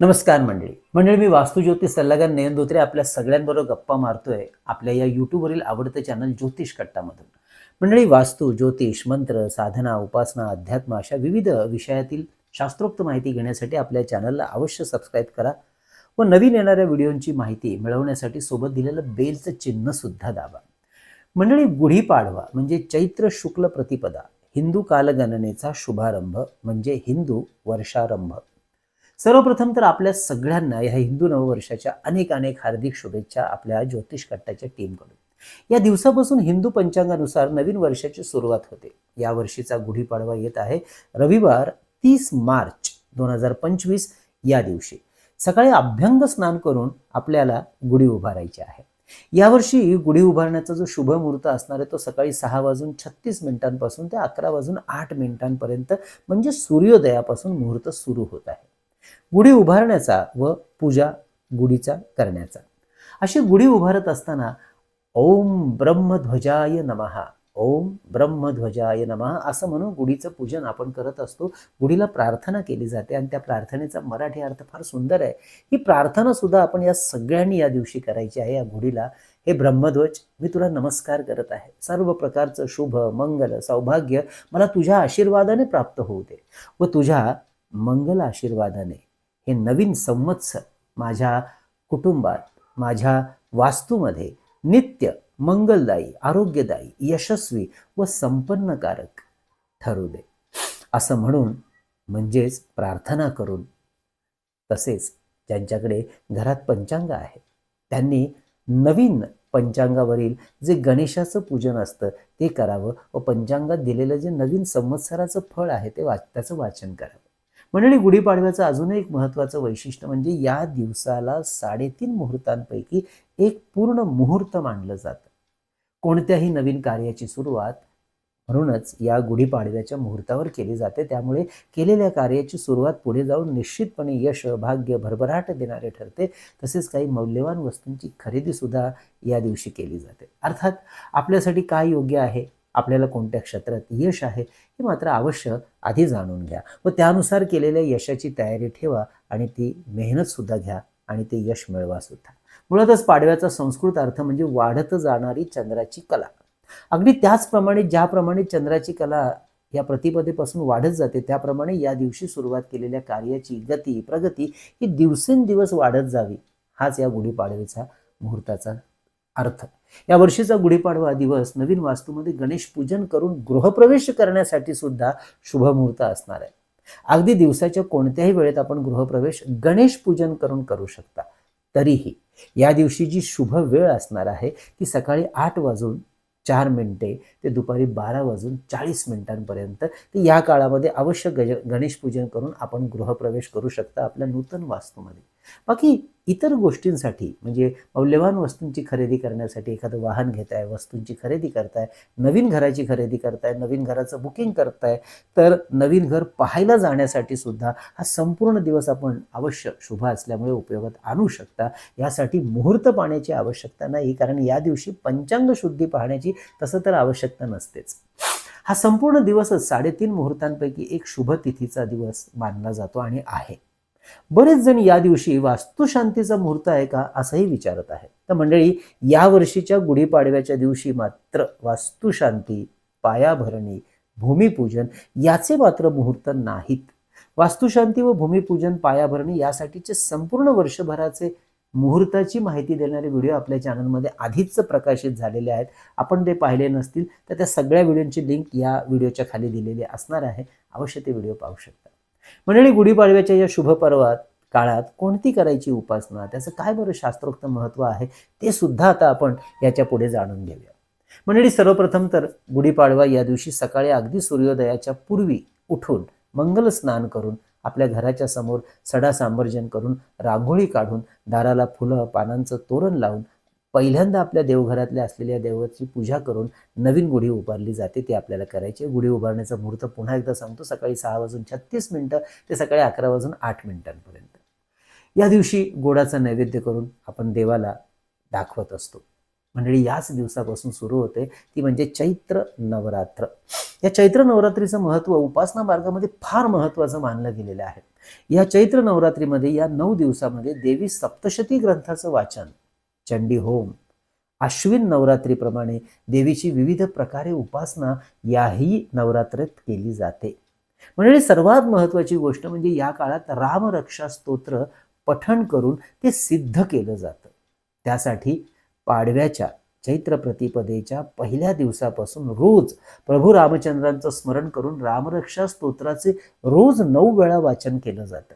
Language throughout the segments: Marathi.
नमस्कार मंडळी. मंडळी मी वास्तुज्योतिष सल्लागार नयन धोत्रे आपल्या सगळ्यांबरोबर गप्पा मारतोय आपल्या या यूट्यूबवरील आवडतं चॅनल ज्योतिष कट्टामधून. मंडळी वास्तू ज्योतिष मंत्र साधना उपासना अध्यात्म अशा विविध विषयातील शास्त्रोक्त माहिती घेण्यासाठी आपल्या चॅनलला अवश्य सबस्क्राईब करा व नवीन येणाऱ्या व्हिडिओंची माहिती मिळवण्यासाठी सोबत दिलेलं बेलचं चिन्ह सुद्धा दाबा. मंडळी गुढीपाडवा म्हणजे चैत्र शुक्ल प्रतिपदा हिंदू कालगणनेचा शुभारंभ म्हणजे हिंदू वर्षारंभ. सर्वप्रथम तर आपल्या सगळ्यांना ह्या हिंदू नववर्षाच्या अनेक अनेक हार्दिक शुभेच्छा आपल्या ज्योतिष कट्टाच्या टीमकडून. या दिवसापासून हिंदू पंचांगानुसार नवीन वर्षाची सुरुवात होते. या वर्षीचा गुढीपाडवा येत आहे रविवार तीस मार्च दोन हजार पंचवीस या दिवशी. सकाळी अभ्यंग स्नान करून आपल्याला गुढी उभारायची आहे. यावर्षी गुढी उभारण्याचा जो शुभ मुहूर्त असणार आहे तो सकाळी सहा वाजून छत्तीस मिनिटांपासून ते अकरा वाजून आठ मिनिटांपर्यंत म्हणजे सूर्योदयापासून मुहूर्त सुरू होत आहे. गुढी उभारण्याचा व पूजा गुढीचा करण्याचा. अशी गुढी उभारत असताना ओम ब्रह्मध्वजाय नमहा ओम ब्रह्मध्वजाय नमः असं म्हणून गुढीचं पूजन आपण करत असतो. गुढीला प्रार्थना केली जाते आणि त्या प्रार्थनेचा मराठी अर्थ फार सुंदर आहे. ही प्रार्थना सुद्धा आपण या सगळ्यांनी या दिवशी करायची आहे या गुढीला. हे ब्रह्मध्वज मी तुला नमस्कार करत आहे. सर्व प्रकारचं शुभ मंगल सौभाग्य मला तुझ्या आशीर्वादाने प्राप्त होऊ दे व तुझ्या मंगल आशीर्वादाने हे नवीन संवत्सर माझ्या कुटुंबात माझ्या वास्तूमध्ये नित्य मंगलदायी आरोग्यदायी यशस्वी व संपन्नकारक ठरू दे असं म्हणून म्हणजेच प्रार्थना करून तसेच ज्यांच्याकडे घरात पंचांग आहे त्यांनी नवीन पंचांगावरील जे गणेशाचं पूजन असतं ते करावं व पंचांगात दिलेलं जे नवीन संवत्सराचं फळ आहे ते वाच त्याचं वाचन करावं. मंडळी गुढीपाडव्याचं अजून एक महत्त्वाचं वैशिष्ट्य म्हणजे या दिवसाला साडेतीन मुहूर्तांपैकी एक पूर्ण मुहूर्त मानलं जातं. कोणत्याही नवीन कार्याची सुरुवात म्हणूनच या गुढीपाडव्याच्या मुहूर्तावर केली जाते. त्यामुळे केलेल्या कार्याची सुरुवात पुढे जाऊन निश्चितपणे यश भाग्य भरभराट देणारे ठरते. तसेच काही मौल्यवान वस्तूंची खरेदीसुद्धा या दिवशी केली जाते. अर्थात आपल्यासाठी काय योग्य आहे? आपल्याला कोणत्या क्षेत्रात यश आहे हे मात्र अवश्य आधी जाणून घ्या. व त्यानुसार केलेल्या यशाची तयारी ठेवा आणि ती मेहनत सुद्धा घ्या आणि ते यश मिळवा सुद्धा. मुळातच पाडव्याचा संस्कृत अर्थ म्हणजे वाढत जाणारी चंद्राची कला. अगदी त्याचप्रमाणे ज्याप्रमाणे चंद्राची कला या प्रतिपदेपासून वाढत जाते त्याप्रमाणे या दिवशी सुरुवात केलेल्या कार्याची गती प्रगती ही दिवसेंदिवस वाढत जावी हाच या गुढीपाडव्याचा मुहूर्ताचा अर्थ. या वर्षीचा गुढीपाडवा दिवस नवीन वास्तूमध्ये गणेश पूजन करून गृहप्रवेश करण्यासाठी सुद्धा शुभमुहूर्त असणार आहे. अगदी दिवसाच्या कोणत्याही वेळेत आपण गृहप्रवेश गणेश पूजन करून करू शकता. तरीही या दिवशी जी शुभ वेळ असणार आहे ती सकाळी आठ वाजून चार मिनिटे ते दुपारी बारा वाजून चाळीस मिनिटांपर्यंत ते या काळामध्ये अवश्य गज गणेश पूजन करून आपण गृहप्रवेश करू शकता आपल्या नूतन वास्तूमध्ये. बाकी इतर गोष्टींसाठी म्हणजे मौल्यवान वस्तूंची खरेदी करण्यासाठी एखादं वाहन घेताय वस्तूंची खरेदी करताय नवीन घराची खरेदी करताय नवीन घराचं बुकिंग करताय तर नवीन घर पाहायला जाण्यासाठी सुद्धा हा संपूर्ण दिवस आपण अवश्य शुभ असल्यामुळे उपयोगात आणू शकता. यासाठी मुहूर्त पाहण्याची आवश्यकता नाही कारण या दिवशी पंचांग शुद्धी पाहण्याची तसं तर आवश्यकता नसतेच. हा संपूर्ण दिवसच साडेतीन मुहूर्तांपैकी एक शुभ तिथीचा दिवस मानला जातो आणि आहे. बरेच जण या दिवशी वास्तुशांतीचा मुहूर्त आहे का असंही विचारत आहे तर मंडळी या वर्षीच्या गुढीपाडव्याच्या दिवशी मात्र वास्तुशांती पायाभरणी भूमिपूजन याचे मात्र मुहूर्त नाहीत. वास्तुशांती व भूमिपूजन पायाभरणी यासाठीचे संपूर्ण वर्षभराचे मुहूर्ताची माहिती देणारे व्हिडिओ आपल्या चॅनलमध्ये आधीच प्रकाशित झालेले आहेत. आपण ते पाहिले नसतील तर त्या सगळ्या व्हिडिओची लिंक या व्हिडिओच्या खाली दिलेली असणार आहे. अवश्य ते व्हिडिओ पाहू शकता. मंडळी गुढीपाडव्याच्या या शुभ पर्वात काळात कोणती करायची उपासना? त्याचं काय बरं शास्त्रोक्त महत्त्व आहे? ते सुद्धा आता आपण याच्यापुढे जाणून घेऊया. मंडळी सर्वप्रथम तर गुढीपाडवा या दिवशी सकाळी अगदी सूर्योदयाच्या पूर्वी उठून मंगल स्नान करून आपल्या घराच्या समोर सडा सांबर्जन करून रांगोळी काढून दाराला फुलं पानांचं तोरण लावून पहिल्यांदा आपल्या देवघरातल्या असलेल्या देवाची पूजा करून नवीन गुढी उभारली जाते ती आपल्याला करायची आहे. गुढी उभारण्याचा मुहूर्त पुन्हा एकदा सांगतो सकाळी सहा वाजून छत्तीस मिनटं ते सकाळी अकरा वाजून आठ मिनिटांपर्यंत. या दिवशी गोडाचा नैवेद्य करून आपण देवाला दाखवत असतो. मंडळी याच दिवसापासून सुरू होते ती म्हणजे चैत्र नवरात्र. या चैत्र नवरात्रीचं महत्त्व उपासना मार्गामध्ये फार महत्त्वाचं मानलं गेलेलं आहे. या चैत्र नवरात्रीमध्ये या नऊ दिवसामध्ये देवी सप्तशती ग्रंथाचं वाचन चंडी होम. अश्विन नवरात्रीप्रमाणे देवीची विविध प्रकारे उपासना याही नवरात्रीत केली जाते. म्हणजे सर्वात महत्वाची गोष्ट म्हणजे या काळात रामरक्षा स्तोत्र पठण करून ते सिद्ध केलं जातं. त्यासाठी पाडव्याच्या चैत्र प्रतिपदेच्या पहिल्या दिवसापासून रोज प्रभू रामचंद्रांचं स्मरण करून रामरक्षा स्तोत्राचे रोज नऊ वेळा वाचन केलं जातं.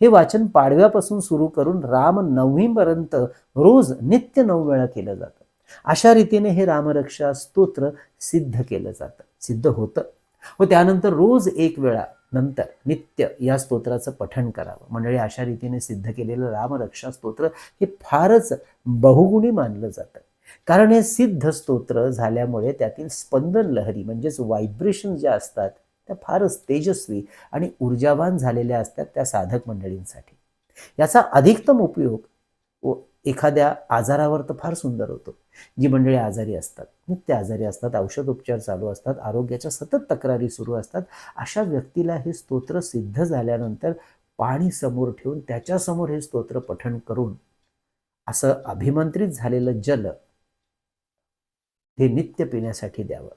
हे वाचन पाडव्यापासून सुरू करून राम नवमीपर्यंत रोज नित्य नऊ वेळा केलं जातं. अशा रीतीने हे रामरक्षा स्तोत्र सिद्ध केलं जातं. सिद्ध होतं. व त्यानंतर रोज एक वेळा नंतर नित्य या स्तोत्राचं पठण करावं. मंडळी अशा रीतीने सिद्ध केलेलं रामरक्षा स्तोत्र हे फारच बहुगुणी मानलं जातं. कारण हे सिद्ध स्तोत्र झाल्यामुळे त्यातील स्पंदन लहरी म्हणजेच व्हायब्रेशन ज्या असतात त्या फारच तेजस्वी आणि ऊर्जावान झालेल्या असतात त्या साधक मंडळींसाठी. याचा अधिकतम उपयोग व एखाद्या आजारावर तर फार सुंदर होतो. जी मंडळी आजारी असतात नित्य आजारी असतात औषधोपचार चालू असतात आरोग्याच्या सतत तक्रारी सुरू असतात अशा व्यक्तीला हे स्तोत्र सिद्ध झाल्यानंतर पाणी समोर ठेवून त्याच्यासमोर हे स्तोत्र पठण करून असं अभिमंत्रित झालेलं जल हे नित्य पिण्यासाठी द्यावं.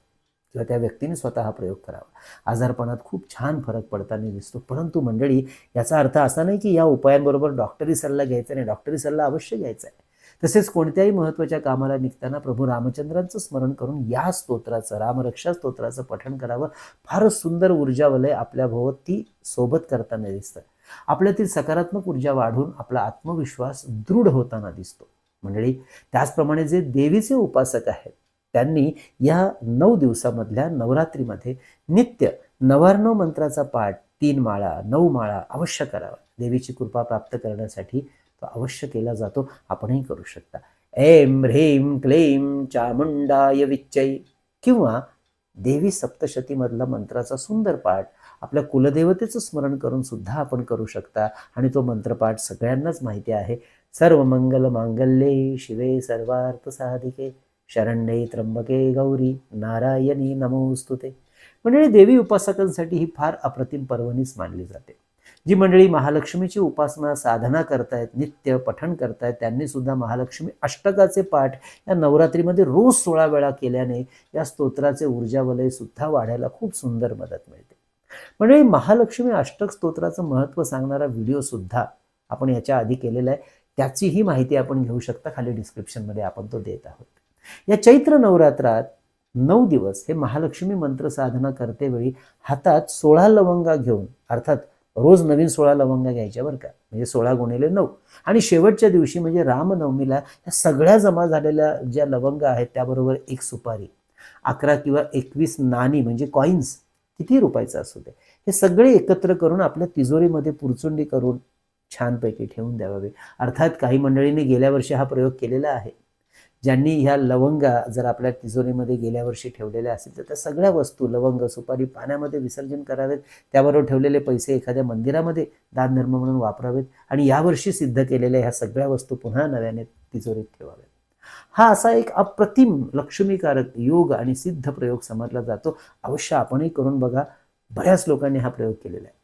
किंवा त्या व्यक्तीने स्वतः हा प्रयोग करावा. आजारपणात खूप छान फरक पडताना दिसतो. परंतु मंडळी याचा अर्थ असा नाही की या उपायांबरोबर डॉक्टरी सल्ला घ्यायचा नाही. डॉक्टरी सल्ला अवश्य घ्यायचा आहे. तसेच कोणत्याही महत्त्वाच्या कामाला निघताना प्रभू रामचंद्रांचं स्मरण करून या स्तोत्राचं रामरक्षा स्तोत्राचं पठण करावं. फारच सुंदर ऊर्जावलय आपल्या भोवती सोबत करताना दिसतं. आपल्यातील सकारात्मक ऊर्जा वाढून आपला आत्मविश्वास दृढ होताना दिसतो. मंडळी त्याचप्रमाणे जे देवीचे उपासक आहेत त्यांनी या नऊ दिवसामधल्या नवरात्रीमध्ये नित्य नवार्णव मंत्राचा पाठ तीन माळा नऊ माळा अवश्य करावा. देवीची कृपा प्राप्त करण्यासाठी तो अवश्य केला जातो. आपणही करू शकता. ऐम ह्रीम क्लेम चामुंडाय विच्चय किंवा देवी सप्तशतीमधला मंत्राचा सुंदर पाठ आपल्या कुलदेवतेचं स्मरण करून सुद्धा आपण करू शकता. आणि तो मंत्रपाठ सगळ्यांनाच माहिती आहे. सर्व मंगल मांगल्ये शिवे सर्वार्थ साधिके शरण्ये त्र्यंबके गौरी नारायणी नमोस्तुते मंडळी देवी उपासकांसाठी ही फार अप्रतिम पर्वणीच मानली जाते. जी मंडळी महालक्ष्मीची उपासना साधना करतायत नित्य पठण करतायत त्यांनी सुद्धा महालक्ष्मी अष्टकाचे पाठ या नवरात्रीमध्ये रोज सोळा वेळा केल्याने या स्तोत्राचे ऊर्जावलय सुद्धा वाढायला खूप सुंदर मदत मिळते. मंडळी महालक्ष्मी अष्टक स्तोत्राचं महत्त्व सांगणारा व्हिडिओ सुद्धा आपण याच्या आधी केलेला आहे. त्याचीही माहिती आपण घेऊ शकता. खाली डिस्क्रिप्शनमध्ये आपण तो देत आहोत. या चैत्र नवरात्रात नऊ दिवस हे महालक्ष्मी मंत्र साधना करतेवेळी हातात सोळा लवंगा घेऊन अर्थात रोज नवीन सोळा लवंगा घ्यायच्या बरं का म्हणजे सोळा गुणिले नऊ. आणि शेवटच्या दिवशी म्हणजे रामनवमीला या सगळ्या जमा झालेल्या ज्या लवंगा आहेत त्याबरोबर एक सुपारी अकरा किंवा एकवीस नाणी म्हणजे कॉईन्स किती रुपयाचं असू दे हे सगळे एकत्र करून आपल्या तिजोरीमध्ये पुरचुंडी करून छानपैकी ठेवून द्यावे अर्थात काही मंडळींनी गेल्या वर्षी हा प्रयोग केलेला आहे. ज्यांनी ह्या लवंगा जर आपल्या तिजोरीमध्ये गेल्या वर्षी ठेवलेल्या असतील तर त्या सगळ्या वस्तू लवंग सुपारी पाण्यामध्ये विसर्जन करावेत. त्याबरोबर ठेवलेले पैसे एखाद्या मंदिरामध्ये दानधर्म म्हणून वापरावेत आणि यावर्षी सिद्ध केलेल्या ह्या सगळ्या वस्तू पुन्हा नव्याने तिजोरीत ठेवाव्यात. हा असा एक अप्रतिम लक्ष्मीकारक योग आणि सिद्ध प्रयोग समजला जातो. अवश्य आपणही करून बघा. बऱ्याच लोकांनी हा प्रयोग केलेला आहे.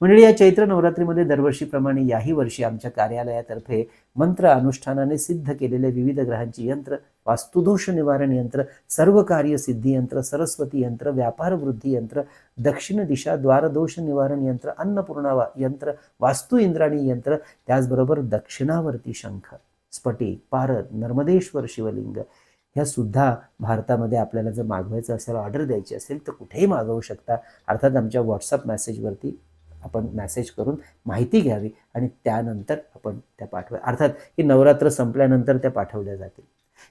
मंडळी या चैत्र नवरात्रीमध्ये दरवर्षीप्रमाणे याही वर्षी आमच्या कार्यालयातर्फे मंत्र अनुष्ठानाने सिद्ध केलेले विविध ग्रहांची यंत्र वास्तुदोष निवारण यंत्र सर्व कार्य सिद्धी यंत्र सरस्वती यंत्र व्यापार वृद्धी यंत्र दक्षिण दिशा द्वारदोष निवारण यंत्र अन्नपूर्णा यंत्र वास्तु इंद्राणी यंत्र त्याचबरोबर दक्षिणावर्ती शंख स्फटिक पारद नर्मदेश्वर शिवलिंग ह्या सुद्धा भारतामध्ये आपल्याला जर मागवायचं असेल ऑर्डर द्यायची असेल तर कुठेही मागवू शकता. अर्थात आमच्या व्हॉट्सअप मेसेजवरती आपण मॅसेज करून माहिती घ्यावी आणि त्यानंतर आपण त्या पाठवा. अर्थात की नवरात्र संपल्यानंतर त्या पाठवल्या जातील.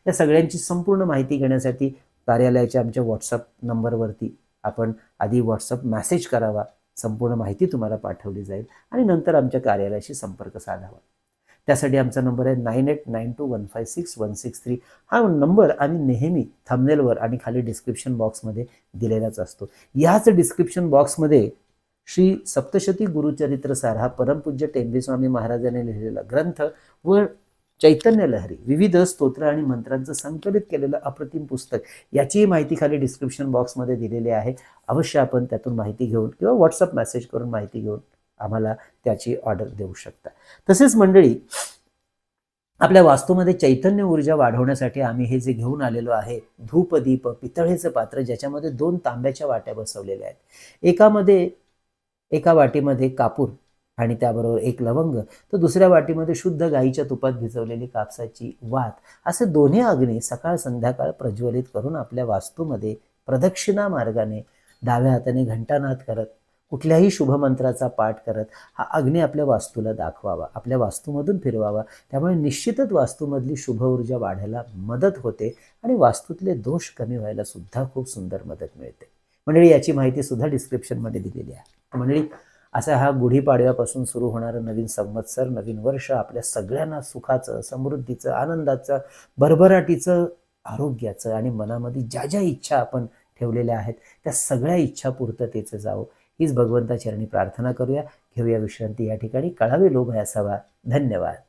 या सगळ्यांची संपूर्ण माहिती घेण्यासाठी कार्यालयाच्या आमच्या व्हॉट्सअप नंबरवरती आपण आधी व्हॉट्सअप मॅसेज करावा. संपूर्ण माहिती तुम्हाला पाठवली जाईल आणि नंतर आमच्या कार्यालयाशी संपर्क साधावा. त्यासाठी आमचा नंबर आहे nine eight nine two one five six one six three हा नंबर आम्ही नेहमी थंबनेलवर आणि खाली डिस्क्रिप्शन बॉक्समध्ये दिलेलाच असतो. याच डिस्क्रिप्शन बॉक्समध्ये श्री सप्तशती गुरुचरित्रसार हा परमपूज्य टेंबे स्वामी महाराजांनी लिहिलेला ग्रंथ व चैतन्य लहरी विविध स्तोत्र आणि मंत्रांचं संकलित केलेलं अप्रतिम पुस्तक याचीही माहिती खाली डिस्क्रिप्शन बॉक्समध्ये दिलेली आहे. अवश्य आपण त्यातून माहिती घेऊन किंवा व्हॉट्सअप मेसेज करून माहिती घेऊन आम्हाला त्याची ऑर्डर देऊ शकता. तसेच मंडळी आपल्या वास्तूमध्ये चैतन्य ऊर्जा वाढवण्यासाठी आम्ही हे जे घेऊन आलेलो आहे धूपदीप पितळेचं पात्र ज्याच्यामध्ये दोन तांब्याच्या वाट्या बसवलेल्या आहेत. एकामध्ये एका वाटीमध्ये कापूर आणि त्याबरोबर एक लवंग तर दुसऱ्या वाटीमध्ये शुद्ध गाईच्या तुपात भिजवलेली कापसाची वात असे दोन्ही अग्नी सकाळ संध्याकाळ प्रज्वलित करून आपल्या वास्तूमध्ये प्रदक्षिणा मार्गाने डाव्या हाताने घंटानाद करत कुठल्याही शुभमंत्राचा पाठ करत हा अग्नी आपल्या वास्तूला दाखवावा आपल्या वास्तूमधून फिरवावा. त्यामुळे निश्चितच वास्तूमधली शुभ ऊर्जा वाढायला मदत होते आणि वास्तूतले दोष कमी व्हायला सुद्धा खूप सुंदर मदत मिळते. मंडळी याची माहिती सुद्धा डिस्क्रिप्शनमध्ये दिलेली आहे. मंडळी असा हा गुढीपाडव्यापासून सुरू होणारं नवीन संवत्सर नवीन वर्ष आपल्या सगळ्यांना सुखाचं समृद्धीचं आनंदाचं भरभराटीचं आरोग्याचं आणि मनामध्ये ज्या ज्या इच्छा आपण ठेवलेल्या आहेत त्या सगळ्या इच्छा पूर्ततेचं जावं. हीच भगवंताचरणी प्रार्थना करूया. घेऊया विश्रांती या ठिकाणी. कळावे लोभ असावा धन्यवाद.